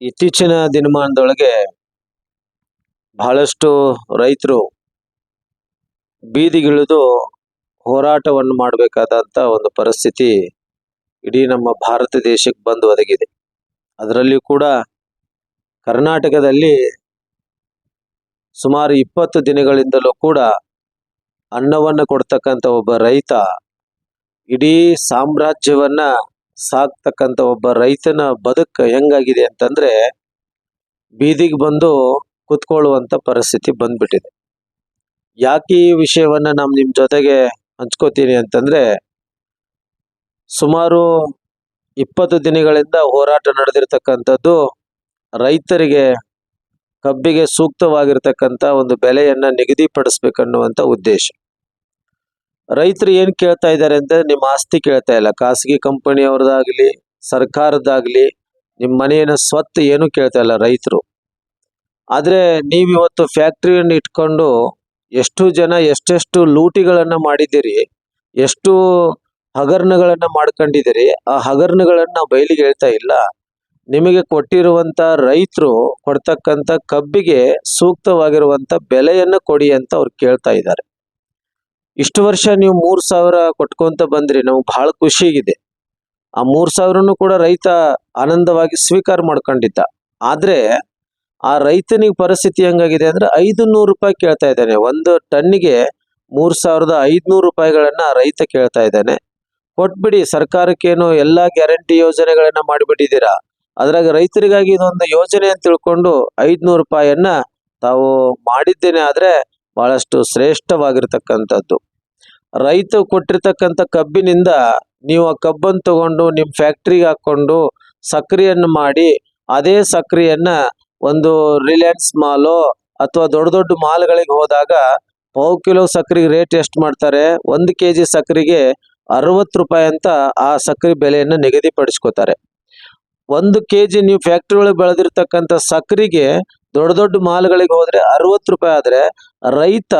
ಇತ್ತೀಚಿನ ದಿನಮಾನದೊಳಗೆ ಬಹಳಷ್ಟು ರೈತರು ಬೀದಿಗಿಳಿದು ಹೋರಾಟವನ್ನು ಮಾಡಬೇಕಾದಂತ ಒಂದು ಪರಿಸ್ಥಿತಿ ಇಡೀ ನಮ್ಮ ಭಾರತ ದೇಶಕ್ಕೆ ಬಂದು ಒದಗಿದೆ. ಅದರಲ್ಲಿಯೂ ಕೂಡ ಕರ್ನಾಟಕದಲ್ಲಿ ಸುಮಾರು ಇಪ್ಪತ್ತು ದಿನಗಳಿಂದಲೂ ಕೂಡ ಅನ್ನವನ್ನು ಕೊಡ್ತಕ್ಕಂಥ ಒಬ್ಬ ರೈತ ಇಡೀ ಸಾಮ್ರಾಜ್ಯವನ್ನ ಸಾಕ್ತಕ್ಕಂಥ ಒಬ್ಬ ರೈತನ ಬದುಕು ಹೆಂಗಾಗಿದೆ ಅಂತಂದ್ರೆ ಬೀದಿಗೆ ಬಂದು ಕುತ್ಕೊಳ್ಳುವಂತ ಪರಿಸ್ಥಿತಿ ಬಂದ್ಬಿಟ್ಟಿದೆ. ಯಾಕೆ ಈ ವಿಷಯವನ್ನ ನಾವು ನಿಮ್ ಜೊತೆಗೆ ಹಂಚ್ಕೋತೀನಿ ಅಂತಂದ್ರೆ ಸುಮಾರು ಇಪ್ಪತ್ತು ದಿನಗಳಿಂದ ಹೋರಾಟ ನಡೆದಿರ್ತಕ್ಕಂಥದ್ದು ರೈತರಿಗೆ ಕಬ್ಬಿಗೆ ಸೂಕ್ತವಾಗಿರ್ತಕ್ಕಂಥ ಒಂದು ಬೆಲೆಯನ್ನ ನಿಗದಿಪಡಿಸ್ಬೇಕನ್ನುವಂತ ಉದ್ದೇಶ. ರೈತರು ಏನ್ ಕೇಳ್ತಾ ಇದ್ದಾರೆ ಅಂದ್ರೆ ನಿಮ್ಮ ಆಸ್ತಿ ಕೇಳ್ತಾ ಇಲ್ಲ. ಖಾಸಗಿ ಕಂಪೆನಿ ಅವರದಾಗ್ಲಿ ಸರ್ಕಾರದಾಗ್ಲಿ ನಿಮ್ಮ ಮನೆಯನ್ನ ಸ್ವತ್ತು ಏನು ಕೇಳ್ತಾ ಇಲ್ಲ ರೈತರು. ಆದ್ರೆ ನೀವಿವತ್ತು ಫ್ಯಾಕ್ಟ್ರಿಯನ್ನು ಇಟ್ಕೊಂಡು ಎಷ್ಟು ಜನ ಎಷ್ಟೆಷ್ಟು ಲೂಟಿಗಳನ್ನ ಮಾಡಿದ್ದೀರಿ, ಎಷ್ಟು ಹಗರಣಗಳನ್ನ ಮಾಡ್ಕೊಂಡಿದ್ದೀರಿ, ಆ ಹಗರಣಗಳನ್ನ ಬಯಲಿಗೆ ಹೇಳ್ತಾ ಇಲ್ಲ. ನಿಮಗೆ ಕೊಟ್ಟಿರುವಂತ ರೈತರು ಕೊಡ್ತಕ್ಕಂತ ಕಬ್ಬಿಗೆ ಸೂಕ್ತವಾಗಿರುವಂತ ಬೆಲೆಯನ್ನು ಕೊಡಿ ಅಂತ ಅವ್ರು ಕೇಳ್ತಾ ಇದ್ದಾರೆ. ಇಷ್ಟು ವರ್ಷ ನೀವು ಮೂರ್ ಸಾವಿರ ಕೊಟ್ಕೊಂತ ಬಂದ್ರಿ, ನಮ್ಗೆ ಬಹಳ ಖುಷಿಗಿದೆ ಆ ಮೂರ್ ಸಾವಿರನು ಕೂಡ ರೈತ ಆನಂದವಾಗಿ ಸ್ವೀಕಾರ ಮಾಡ್ಕೊಂಡಿದ್ದ. ಆದ್ರೆ ಆ ರೈತನಿಗೆ ಪರಿಸ್ಥಿತಿ ಹೆಂಗಾಗಿದೆ ಅಂದ್ರೆ ಐದು ನೂರು ರೂಪಾಯಿ ಕೇಳ್ತಾ ಇದ್ದಾನೆ. ಒಂದು ಟನ್ನಿಗೆ ಮೂರ್ ಸಾವಿರದ ಐದ್ನೂರು ರೂಪಾಯಿಗಳನ್ನ ರೈತ ಕೇಳ್ತಾ ಇದ್ದಾನೆ. ಕೊಟ್ಬಿಡಿ, ಸರ್ಕಾರಕ್ಕೇನು ಎಲ್ಲಾ ಗ್ಯಾರಂಟಿ ಯೋಜನೆಗಳನ್ನ ಮಾಡಿಬಿಟ್ಟಿದ್ದೀರಾ? ಅದ್ರಾಗ ರೈತರಿಗಾಗಿ ಇದೊಂದು ಯೋಜನೆ ಅಂತ ತಿಳ್ಕೊಂಡು ಐದ್ನೂರು ರೂಪಾಯಿಯನ್ನ ತಾವು ಮಾಡಿದ್ದೇನೆ. ಆದ್ರೆ ಬಹಳಷ್ಟು ಶ್ರೇಷ್ಠವಾಗಿರ್ತಕ್ಕಂಥದ್ದು. ರೈತ ಕೊಟ್ಟಿರ್ತಕ್ಕಂಥ ಕಬ್ಬಿನಿಂದ ನೀವು ಆ ಕಬ್ಬನ್ನು ತಗೊಂಡು ನಿಮ್ಮ ಫ್ಯಾಕ್ಟ್ರಿಗೆ ಹಾಕೊಂಡು ಸಕ್ರಿಯನ್ನು ಮಾಡಿ ಅದೇ ಸಕ್ರಿಯನ್ನ ಒಂದು ರಿಲಯನ್ಸ್ ಮಾಲು ಅಥವಾ ದೊಡ್ಡ ದೊಡ್ಡ ಮಾಲ್ಗಳಿಗೆ ಹೋದಾಗ ಪಾವು ಕಿಲೋ ಸಕ್ರೆಗೆ ರೇಟ್ ಎಷ್ಟು ಮಾಡ್ತಾರೆ? ಒಂದು ಕೆ ಜಿ ಸಕ್ರೆಗೆ ಅರವತ್ತು ರೂಪಾಯಿ ಅಂತ ಆ ಸಕ್ರೆ ಬೆಲೆಯನ್ನು ನಿಗದಿಪಡಿಸ್ಕೋತಾರೆ. ಒಂದು ಕೆ ಜಿ ನೀವು ಫ್ಯಾಕ್ಟ್ರಿ ಒಳಗೆ ಬೆಳೆದಿರ್ತಕ್ಕಂಥ ಸಕ್ರೆಗೆ ದೊಡ್ಡ ದೊಡ್ಡ ಮಾಲ್ಗಳಿಗೆ ಹೋದ್ರೆ ಅರವತ್ತು ರೂಪಾಯಿ ಆದ್ರೆ ರೈತ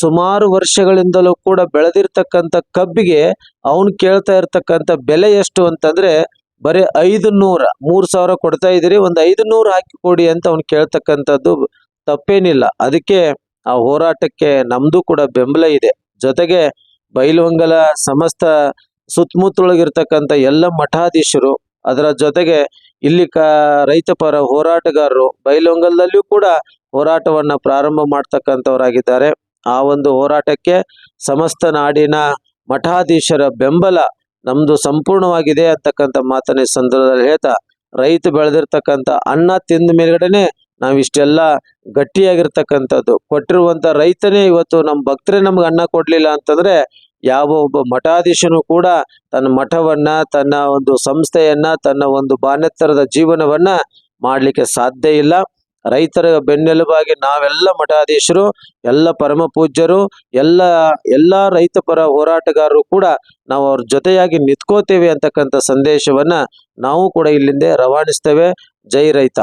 ಸುಮಾರು ವರ್ಷಗಳಿಂದಲೂ ಕೂಡ ಬೆಳೆದಿರ್ತಕ್ಕಂಥ ಕಬ್ಬಿಗೆ ಅವನು ಕೇಳ್ತಾ ಇರ್ತಕ್ಕಂಥ ಬೆಲೆ ಎಷ್ಟು ಅಂತಂದ್ರೆ ಬರೀ ಐದು ನೂರ ಮೂರ್ ಸಾವಿರ ಕೊಡ್ತಾ ಇದೀರಿ ಒಂದ್ ಐದು ನೂರು ಹಾಕಿ ಕೊಡಿ ಅಂತ ಅವ್ನು ಕೇಳ್ತಕ್ಕಂಥದ್ದು ತಪ್ಪೇನಿಲ್ಲ. ಅದಕ್ಕೆ ಆ ಹೋರಾಟಕ್ಕೆ ನಮ್ದು ಕೂಡ ಬೆಂಬಲ ಇದೆ. ಜೊತೆಗೆ ಬೈಲವಂಗಲ ಸಮಸ್ತ ಸುತ್ತಮುತ್ತಲೊಳಗಿರ್ತಕ್ಕಂಥ ಎಲ್ಲ ಮಠಾಧೀಶರು ಅದರ ಜೊತೆಗೆ ಇಲ್ಲಿ ಕ ರೈತ ಪರ ಹೋರಾಟಗಾರರು ಬೈಲಹೊಂಗಲದಲ್ಲಿಯೂ ಕೂಡ ಹೋರಾಟವನ್ನ ಪ್ರಾರಂಭ ಮಾಡ್ತಕ್ಕಂಥವರಾಗಿದ್ದಾರೆ. ಆ ಒಂದು ಹೋರಾಟಕ್ಕೆ ಸಮಸ್ತ ನಾಡಿನ ಮಠಾಧೀಶರ ಬೆಂಬಲ ನಮ್ದು ಸಂಪೂರ್ಣವಾಗಿದೆ ಅಂತಕ್ಕಂಥ ಮಾತನ್ನ ಸಂದರ್ಭದಲ್ಲಿ ಹೇಳ್ತಾ, ರೈತ ಬೆಳೆದಿರ್ತಕ್ಕಂಥ ಅನ್ನ ತಿಂದ ಮೇಲ್ಗಡೆನೆ ನಾವಿಷ್ಟೆಲ್ಲ ಗಟ್ಟಿಯಾಗಿರ್ತಕ್ಕಂಥದ್ದು. ಕೊಟ್ಟಿರುವಂತ ರೈತನೇ ಇವತ್ತು ನಮ್ಮ ಭಕ್ತರೇ ನಮ್ಗೆ ಅನ್ನ ಕೊಡ್ಲಿಲ್ಲ ಅಂತಂದ್ರೆ ಯಾವ ಒಬ್ಬ ಮಠಾಧೀಶನು ಕೂಡ ತನ್ನ ಮಠವನ್ನ, ತನ್ನ ಒಂದು ಸಂಸ್ಥೆಯನ್ನ, ತನ್ನ ಒಂದು ಬಾನೆತ್ತರದ ಜೀವನವನ್ನ ಮಾಡ್ಲಿಕ್ಕೆ ಸಾಧ್ಯ ಇಲ್ಲ. ರೈತರ ಬೆನ್ನೆಲುಬಾಗಿ ನಾವೆಲ್ಲ ಮಠಾಧೀಶರು, ಎಲ್ಲ ಪರಮ ಪೂಜ್ಯರು, ಎಲ್ಲ ಎಲ್ಲ ರೈತ ಪರ ಹೋರಾಟಗಾರರು ಕೂಡ ನಾವು ಅವ್ರ ಜೊತೆಯಾಗಿ ನಿಂತ್ಕೋತೇವೆ ಅಂತಕ್ಕಂಥ ಸಂದೇಶವನ್ನ ನಾವು ಕೂಡ ಇಲ್ಲಿಂದ ರವಾನಿಸ್ತೇವೆ. ಜೈ ರೈತ.